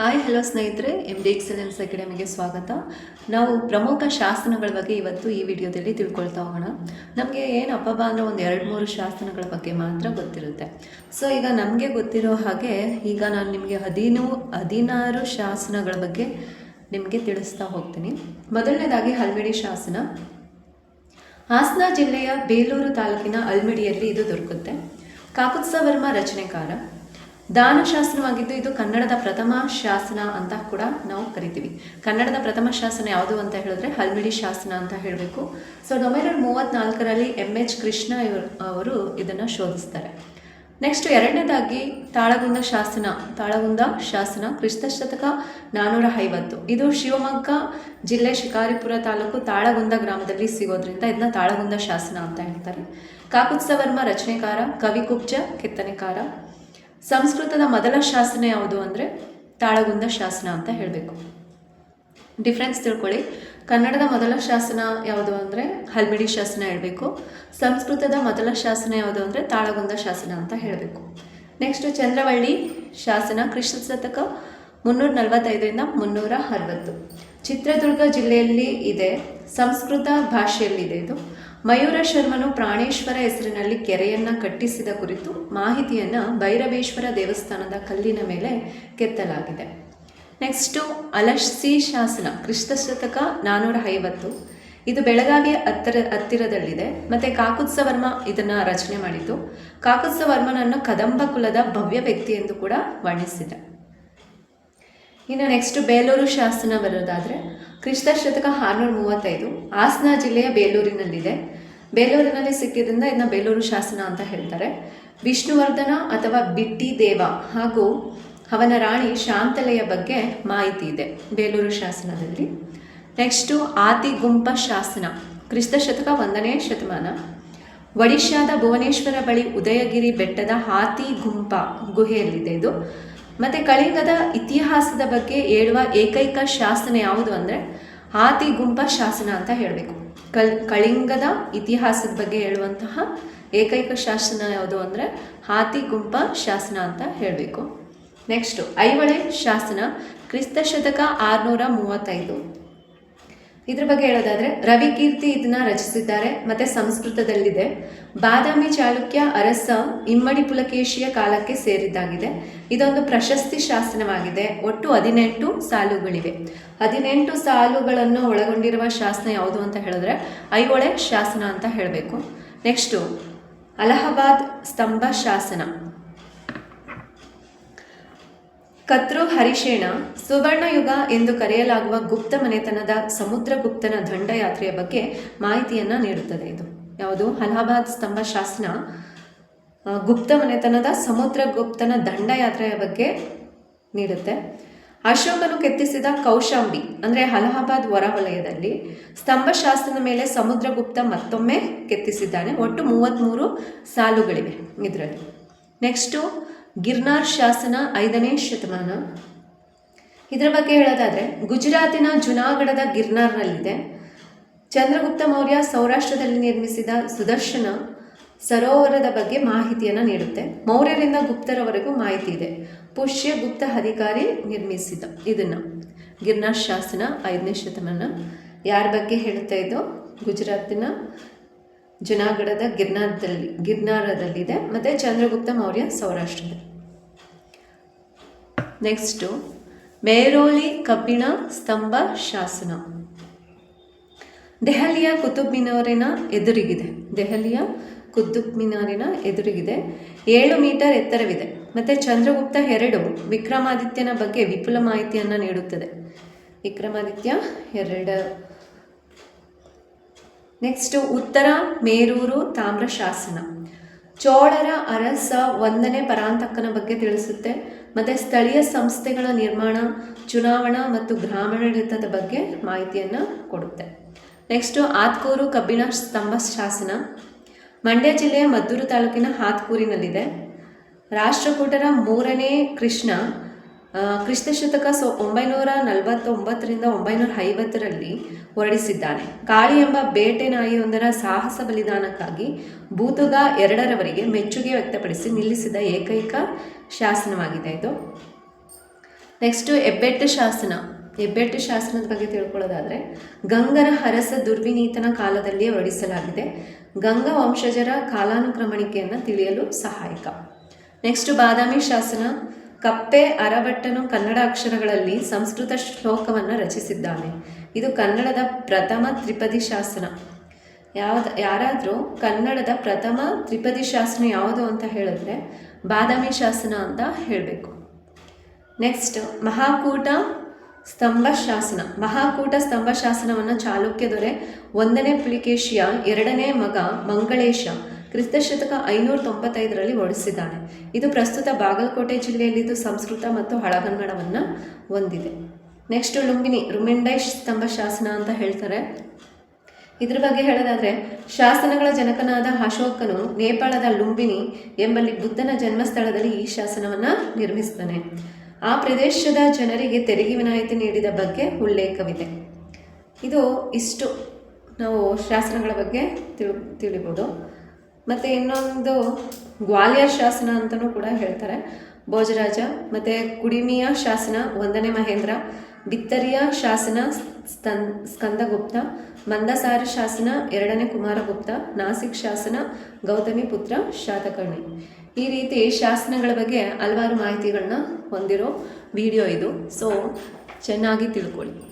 Hi, hello ಸ್ನೇಹಿತರೆ. M D excellence ಅಕಾಡೆಮಿಗೆ ಸ್ವಾಗತ. ನಾವು ಪ್ರಮುಖ ಶಾಸನಗಳ ಬಗ್ಗೆ ಇವತ್ತು ಈ ವಿಡಿಯೋದಲ್ಲಿ ತಿಳ್ಕೊಳ್ತಾ ಹೋಗೋಣ. ನಮಗೆ ಏನು ಬಾ ಅಂದರೆ ಒಂದು ಎರಡು ಮೂರು ಶಾಸನಗಳ ಬಗ್ಗೆ ಮಾತ್ರ ಗೊತ್ತಿರುತ್ತೆ. ಸೊ ಈಗ ನಮಗೆ ಗೊತ್ತಿರೋ ಹಾಗೆ ಈಗ ನಾನು ನಿಮಗೆ ಹದಿನೂ, ಹದಿನಾರು ಶಾಸನಗಳ ಬಗ್ಗೆ ನಿಮಗೆ ತಿಳಿಸ್ತಾ ಹೋಗ್ತೀನಿ. ಮೊದಲನೇದಾಗಿ ಹಲ್ಮಿಡಿ ಶಾಸನ. ಹಾಸನ ಜಿಲ್ಲೆಯ ಬೇಲೂರು ತಾಲೂಕಿನ ಅಲ್ಮಿಡಿಯಲ್ಲಿ ಇದು ದೊರಕುತ್ತೆ. ಕಾಕುತ್ಸವರ್ಮ ರಚನೆಕಾರ. ದಾನಶಾಸನವಾಗಿದ್ದು ಇದು ಕನ್ನಡದ ಪ್ರಥಮ ಶಾಸನ ಅಂತ ಕೂಡ ನಾವು ಕರಿತೀವಿ. ಕನ್ನಡದ ಪ್ರಥಮ ಶಾಸನ ಯಾವುದು ಅಂತ ಹೇಳಿದ್ರೆ ಹಲ್ಮಿಡಿ ಶಾಸನ ಅಂತ ಹೇಳಬೇಕು. ಸೊ ಒಂಬೈನೂರ ಮೂವತ್ನಾಲ್ಕರಲ್ಲಿ ಎಂ ಎಚ್ ಕೃಷ್ಣ ಅವರು ಇದನ್ನು ಶೋಧಿಸ್ತಾರೆ. ನೆಕ್ಸ್ಟ್ ಎರಡನೇದಾಗಿ ತಾಳಗುಂದ ಶಾಸನ. ತಾಳಗುಂದ ಶಾಸನ ಕ್ರಿಸ್ತ ಶತಕ ನಾನ್ನೂರ ಐವತ್ತು. ಇದು ಶಿವಮೊಗ್ಗ ಜಿಲ್ಲೆ ಶಿಕಾರಿಪುರ ತಾಲೂಕು ತಾಳಗುಂದ ಗ್ರಾಮದಲ್ಲಿ ಸಿಗೋದ್ರಿಂದ ಇದನ್ನ ತಾಳಗುಂದ ಶಾಸನ ಅಂತ ಹೇಳ್ತಾರೆ. ಕಾಕುತ್ಸವರ್ಮ ರಚನೆಕಾರ ಕವಿಕುಬ್ಜ ಕೆತ್ತನೆಕಾರ ಸಂಸ್ಕೃತದ ಮೊದಲ ಶಾಸನ ಯಾವುದು ಅಂದರೆ ತಾಳಗುಂದ ಶಾಸನ ಅಂತ ಹೇಳಬೇಕು. ಡಿಫ್ರೆನ್ಸ್ ತಿಳ್ಕೊಳ್ಳಿ. ಕನ್ನಡದ ಮೊದಲ ಶಾಸನ ಯಾವುದು ಅಂದರೆ ಹಲ್ಮಿಡಿ ಶಾಸನ ಹೇಳಬೇಕು. ಸಂಸ್ಕೃತದ ಮೊದಲ ಶಾಸನ ಯಾವುದು ಅಂದರೆ ತಾಳಗುಂದ ಶಾಸನ ಅಂತ ಹೇಳಬೇಕು. ನೆಕ್ಸ್ಟ್ ಚಂದ್ರವಳ್ಳಿ ಶಾಸನ ಕೃಷ್ಣ ಶತಕ ಮುನ್ನೂರ ನಲವತ್ತೈದರಿಂದ ಮುನ್ನೂರ ಅರವತ್ತು. ಚಿತ್ರದುರ್ಗ ಜಿಲ್ಲೆಯಲ್ಲಿ ಇದೆ, ಸಂಸ್ಕೃತ ಭಾಷೆಯಲ್ಲಿದೆ ಇದು. ಮಯೂರ ಶರ್ಮನು ಪ್ರಾಣೇಶ್ವರ ಹೆಸರಿನಲ್ಲಿ ಕೆರೆಯನ್ನು ಕಟ್ಟಿಸಿದ ಕುರಿತು ಮಾಹಿತಿಯನ್ನು ಭೈರವೇಶ್ವರ ದೇವಸ್ಥಾನದ ಕಲ್ಲಿನ ಮೇಲೆ ಕೆತ್ತಲಾಗಿದೆ. ನೆಕ್ಸ್ಟು ಅಲಶ್ಸಿ ಶಾಸನ, ಕ್ರಿಸ್ತ ಶತಕ ನಾನ್ನೂರ ಐವತ್ತು. ಇದು ಬೆಳಗಾವಿಯ ಹತ್ತಿರ, ಹತ್ತಿರದಲ್ಲಿದೆ. ಮತ್ತು ಕಾಕುತ್ಸವರ್ಮ ಇದನ್ನು ರಚನೆ ಮಾಡಿದ್ದು. ಕಾಕುತ್ಸವರ್ಮನನ್ನು ಕದಂಬ ಕುಲದ ಭವ್ಯ ವ್ಯಕ್ತಿ ಎಂದು ಕೂಡ ವರ್ಣಿಸಿದೆ. ಇನ್ನು ನೆಕ್ಸ್ಟ್ ಬೇಲೂರು ಶಾಸನ ಬರೋದಾದರೆ ಕ್ರಿಸ್ತ ಶತಕ ಆರುನೂರ ಮೂವತ್ತೈದು ಹಾಸನ ಜಿಲ್ಲೆಯ ಬೇಲೂರಿನಲ್ಲಿದೆ. ಬೇಲೂರಿನಲ್ಲಿ ಸಿಕ್ಕಿದ್ರಿಂದ ಇದನ್ನ ಬೇಲೂರು ಶಾಸನ ಅಂತ ಹೇಳ್ತಾರೆ. ವಿಷ್ಣುವರ್ಧನ ಅಥವಾ ಬಿಟ್ಟಿ ದೇವ ಹಾಗೂ ಅವನ ರಾಣಿ ಶಾಂತಲೆಯ ಬಗ್ಗೆ ಮಾಹಿತಿ ಇದೆ ಬೇಲೂರು ಶಾಸನದಲ್ಲಿ. ನೆಕ್ಸ್ಟು ಆತಿಗುಂಪ ಶಾಸನ, ಕ್ರಿಸ್ತ ಶತಕ ಒಂದನೇ ಶತಮಾನ. ಒಡಿಶಾದ ಭುವನೇಶ್ವರ ಬಳಿ ಉದಯಗಿರಿ ಬೆಟ್ಟದ ಹಾತಿ ಗುಂಪ ಗುಹೆಯಲ್ಲಿದೆ ಇದು. ಮತ್ತು ಕಳಿಂಗದ ಇತಿಹಾಸದ ಬಗ್ಗೆ ಹೇಳುವ ಏಕೈಕ ಶಾಸನ ಯಾವುದು ಅಂದರೆ ಹಾತಿ ಗುಂಪ ಶಾಸನ ಅಂತ ಹೇಳಬೇಕು. ಕಲ್, ಕಳಿಂಗದ ಇತಿಹಾಸದ ಬಗ್ಗೆ ಹೇಳುವಂತಹ ಏಕೈಕ ಶಾಸನ ಯಾವುದು ಅಂದರೆ ಹಾತಿ ಗುಂಪ ಶಾಸನ ಅಂತ ಹೇಳಬೇಕು. ನೆಕ್ಸ್ಟು ಐವಳೆ ಶಾಸನ ಕ್ರಿಸ್ತ ಶತಕ ಆರುನೂರ ಮೂವತ್ತೈದು. ಇದ್ರ ಬಗ್ಗೆ ಹೇಳೋದಾದ್ರೆ ರವಿಕೀರ್ತಿ ಇದನ್ನ ರಚಿಸಿದ್ದಾರೆ, ಮತ್ತೆ ಸಂಸ್ಕೃತದಲ್ಲಿದೆ. ಬಾದಾಮಿ ಚಾಲುಕ್ಯ ಅರಸ ಇಮ್ಮಡಿ ಪುಲಕೇಶಿಯ ಕಾಲಕ್ಕೆ ಸೇರಿದ್ದಾಗಿದೆ. ಇದೊಂದು ಪ್ರಶಸ್ತಿ ಶಾಸನವಾಗಿದೆ. ಒಟ್ಟು ಹದಿನೆಂಟು ಸಾಲುಗಳಿವೆ. ಹದಿನೆಂಟು ಸಾಲುಗಳನ್ನು ಒಳಗೊಂಡಿರುವ ಶಾಸನ ಯಾವುದು ಅಂತ ಹೇಳಿದ್ರೆ, ಐಹೊಳೆ ಶಾಸನ ಅಂತ ಹೇಳಬೇಕು. ನೆಕ್ಸ್ಟು ಅಲಹಾಬಾದ್ ಸ್ತಂಭ ಶಾಸನ. ಕತ್ರು ಹರಿಶೇಣ ಸುವರ್ಣಯುಗ ಎಂದು ಕರೆಯಲಾಗುವ ಗುಪ್ತ ಮನೆತನದ ಸಮುದ್ರಗುಪ್ತನ ದಂಡಯಾತ್ರೆಯ ಬಗ್ಗೆ ಮಾಹಿತಿಯನ್ನು ನೀಡುತ್ತದೆ ಇದು. ಯಾವುದು? ಅಲಹಾಬಾದ್ ಸ್ತಂಭ ಶಾಸನ. ಗುಪ್ತ ಮನೆತನದ ಸಮುದ್ರಗುಪ್ತನ ದಂಡಯಾತ್ರೆಯ ಬಗ್ಗೆ ನೀಡುತ್ತೆ. ಅಶೋಕನು ಕೆತ್ತಿಸಿದ ಕೌಶಾಂಬಿ, ಅಂದರೆ ಅಲಹಾಬಾದ್ ಹೊರವಲಯದಲ್ಲಿ, ಸ್ತಂಭ ಶಾಸನದ ಮೇಲೆ ಸಮುದ್ರಗುಪ್ತ ಮತ್ತೊಮ್ಮೆ ಕೆತ್ತಿಸಿದ್ದಾನೆ. ಒಟ್ಟು ಮೂವತ್ತ್ಮೂರು ಸಾಲುಗಳಿವೆ ಇದರಲ್ಲಿ. ನೆಕ್ಸ್ಟು ಗಿರ್ನಾರ್ ಶಾಸನ ಐದನೇ ಶತಮಾನ. ಇದರ ಬಗ್ಗೆ ಹೇಳೋದಾದರೆ, ಗುಜರಾತಿನ ಜುನಾಗಢದ ಗಿರ್ನಾರ್ನಲ್ಲಿದೆ. ಚಂದ್ರಗುಪ್ತ ಮೌರ್ಯ ಸೌರಾಷ್ಟ್ರದಲ್ಲಿ ನಿರ್ಮಿಸಿದ ಸುದರ್ಶನ ಸರೋವರದ ಬಗ್ಗೆ ಮಾಹಿತಿಯನ್ನು ನೀಡುತ್ತೆ. ಮೌರ್ಯರಿಂದ ಗುಪ್ತರವರೆಗೂ ಮಾಹಿತಿ ಇದೆ. ಪುಷ್ಯ ಗುಪ್ತ ಅಧಿಕಾರಿ ನಿರ್ಮಿಸಿದ ಇದನ್ನು. ಗಿರ್ನಾರ್ ಶಾಸನ ಐದನೇ ಶತಮಾನ. ಯಾರ ಬಗ್ಗೆ ಹೇಳ್ತಾ ಇದ್ದು, ಗುಜರಾತಿನ ಜುನಾಗಢದ ಗಿರ್ನಾರದಲ್ಲಿ ಗಿರ್ನಾರದಲ್ಲಿದೆ ಮತ್ತು ಚಂದ್ರಗುಪ್ತ ಮೌರ್ಯ ಸೌರಾಷ್ಟ್ರದಲ್ಲಿ. ನೆಕ್ಸ್ಟು ಮೇರೋಲಿ ಕಬ್ಬಿಣ ಸ್ತಂಭ ಶಾಸನ. ದೆಹಲಿಯ ಕುತುಬ್ ಮಿನಾರಿನ ಎದುರಿಗಿದೆ. ದೆಹಲಿಯ ಕುತುಬ್ ಮಿನಾರಿನ ಎದುರಿಗಿದೆ. ಏಳು ಮೀಟರ್ ಎತ್ತರವಿದೆ. ಮತ್ತು ಚಂದ್ರಗುಪ್ತ ಎರಡು, ವಿಕ್ರಮಾದಿತ್ಯನ ಬಗ್ಗೆ ವಿಪುಲ ಮಾಹಿತಿಯನ್ನು ನೀಡುತ್ತದೆ. ವಿಕ್ರಮಾದಿತ್ಯ ಎರಡು. ನೆಕ್ಸ್ಟು ಉತ್ತರ ಮೇರೂರು ತಾಮ್ರ ಶಾಸನ ಚೋಳರ ಅರಸ ಒಂದನೇ ಪರಾಂತಕನ ಬಗ್ಗೆ ತಿಳಿಸುತ್ತೆ. ಮತ್ತು ಸ್ಥಳೀಯ ಸಂಸ್ಥೆಗಳ ನಿರ್ಮಾಣ, ಚುನಾವಣಾ ಮತ್ತು ಗ್ರಾಮಾಡಳಿತದ ಬಗ್ಗೆ ಮಾಹಿತಿಯನ್ನು ಕೊಡುತ್ತೆ. ನೆಕ್ಸ್ಟು ಆತ್ಕೂರು ಕಬ್ಬಿಣ ಸ್ತಂಭ ಶಾಸನ ಮಂಡ್ಯ ಜಿಲ್ಲೆಯ ಮದ್ದೂರು ತಾಲೂಕಿನ ಹಾತ್ಕೂರಿನಲ್ಲಿದೆ ರಾಷ್ಟ್ರಕೂಟರ ಮೂರನೇ ಕೃಷ್ಣ ಕ್ರಿಸ್ತ ಶತಕ ಸೊ, ಒಂಬೈನೂರ ನಲವತ್ತೊಂಬತ್ತರಿಂದ ಒಂಬೈನೂರ ಐವತ್ತರಲ್ಲಿ ಹೊರಡಿಸಿದ್ದಾನೆ. ಕಾಳಿ ಎಂಬ ಬೇಟೆ ನಾಯಿಯೊಂದರ ಸಾಹಸ ಬಲಿದಾನಕ್ಕಾಗಿ ಭೂತುಗ ಎರಡರವರೆಗೆ ಮೆಚ್ಚುಗೆ ವ್ಯಕ್ತಪಡಿಸಿ ನಿಲ್ಲಿಸಿದ ಏಕೈಕ ಶಾಸನವಾಗಿದೆ ಇದು. ನೆಕ್ಸ್ಟು ಹೆಬ್ಬೆಟ್ಟು ಶಾಸನ. ಹೆಬ್ಬೆಟ್ಟು ಶಾಸನದ ಬಗ್ಗೆ ತಿಳ್ಕೊಳ್ಳೋದಾದರೆ, ಗಂಗರ ಹರಸ ದುರ್ವಿನೀತನ ಕಾಲದಲ್ಲಿ ಹೊರಡಿಸಲಾಗಿದೆ. ಗಂಗಾ ವಂಶಜರ ಕಾಲಾನುಕ್ರಮಣಿಕೆಯನ್ನು ತಿಳಿಯಲು ಸಹಾಯಕ. ನೆಕ್ಸ್ಟ್ ಬಾದಾಮಿ ಶಾಸನ. ಕಪ್ಪೆ ಅರಭಟ್ಟನು ಕನ್ನಡ ಅಕ್ಷರಗಳಲ್ಲಿ ಸಂಸ್ಕೃತ ಶ್ಲೋಕವನ್ನು ರಚಿಸಿದ್ದಾನೆ. ಇದು ಕನ್ನಡದ ಪ್ರಥಮ ತ್ರಿಪದಿ ಶಾಸನ. ಯಾವ್ದು, ಯಾರಾದರೂ ಕನ್ನಡದ ಪ್ರಥಮ ತ್ರಿಪದಿ ಶಾಸನ ಯಾವುದು ಅಂತ ಹೇಳಿದ್ರೆ ಬಾದಾಮಿ ಶಾಸನ ಅಂತ ಹೇಳಬೇಕು. ನೆಕ್ಸ್ಟ್ ಮಹಾಕೂಟ ಸ್ತಂಭ ಶಾಸನ. ಮಹಾಕೂಟ ಸ್ತಂಭ ಶಾಸನವನ್ನು ಚಾಲುಕ್ಯ ದೊರೆ ಒಂದನೇ ಪುಲಿಕೇಶಿಯ, ಎರಡನೇ ಮಗ ಮಂಗಳೇಶ. ಕ್ರಿಸ್ತಶತಕ ಐನೂರ ತೊಂಬತ್ತೈದರಲ್ಲಿ ಹೊರಡಿಸಿದ್ದಾನೆ ಇದು ಪ್ರಸ್ತುತ ಬಾಗಲಕೋಟೆ ಜಿಲ್ಲೆಯಲ್ಲಿದ್ದು ಸಂಸ್ಕೃತ ಮತ್ತು ಹಳಗನ್ನಡವನ್ನು ಹೊಂದಿದೆ. ನೆಕ್ಸ್ಟ್ ಲುಂಬಿನಿ, ರುಮಿಂಡೈ ಸ್ತಂಭ ಶಾಸನ ಅಂತ ಹೇಳ್ತಾರೆ. ಇದ್ರ ಬಗ್ಗೆ ಹೇಳೋದಾದ್ರೆ, ಶಾಸನಗಳ ಜನಕನಾದ ಅಶೋಕನು ನೇಪಾಳದ ಲುಂಬಿನಿ ಎಂಬಲ್ಲಿ ಬುದ್ಧನ ಜನ್ಮಸ್ಥಳದಲ್ಲಿ ಈ ಶಾಸನವನ್ನು ನಿರ್ಮಿಸ್ತಾನೆ. ಆ ಪ್ರದೇಶದ ಜನರಿಗೆ ತೆರಿಗೆ ವಿನಾಯಿತಿ ನೀಡಿದ ಬಗ್ಗೆ ಉಲ್ಲೇಖವಿದೆ. ಇದು ಇಷ್ಟು ನಾವು ಶಾಸನಗಳ ಬಗ್ಗೆ ತಿಳಿ, ತಿಳಿಬೋದು. ಮತ್ತು ಇನ್ನೊಂದು ಗ್ವಾಲಿಯರ್ ಶಾಸನ ಅಂತಲೂ ಕೂಡ ಹೇಳ್ತಾರೆ. ಭೋಜರಾಜ, ಮತ್ತು ಕುಡಿಮಿಯ ಶಾಸನ ಒಂದನೇ ಮಹೇಂದ್ರ, ಬಿತ್ತರಿಯ ಶಾಸನ ಸ್ತನ್ ಸ್ಕಂದಗುಪ್ತ, ಮಂದಸಾರ ಶಾಸನ, ಎರಡನೇ ಕುಮಾರಗುಪ್ತ, ನಾಸಿಕ್ ಶಾಸನ, ಗೌತಮಿ ಪುತ್ರ, ಶಾತಕರ್ಣಿ. ಈ ರೀತಿ ಶಾಸನಗಳ ಬಗ್ಗೆ ಹಲವಾರು ಮಾಹಿತಿಗಳನ್ನ ಹೊಂದಿರೋ ವಿಡಿಯೋ ಇದು. ಸೊ ಚೆನ್ನಾಗಿ ತಿಳ್ಕೊಳ್ಳಿ.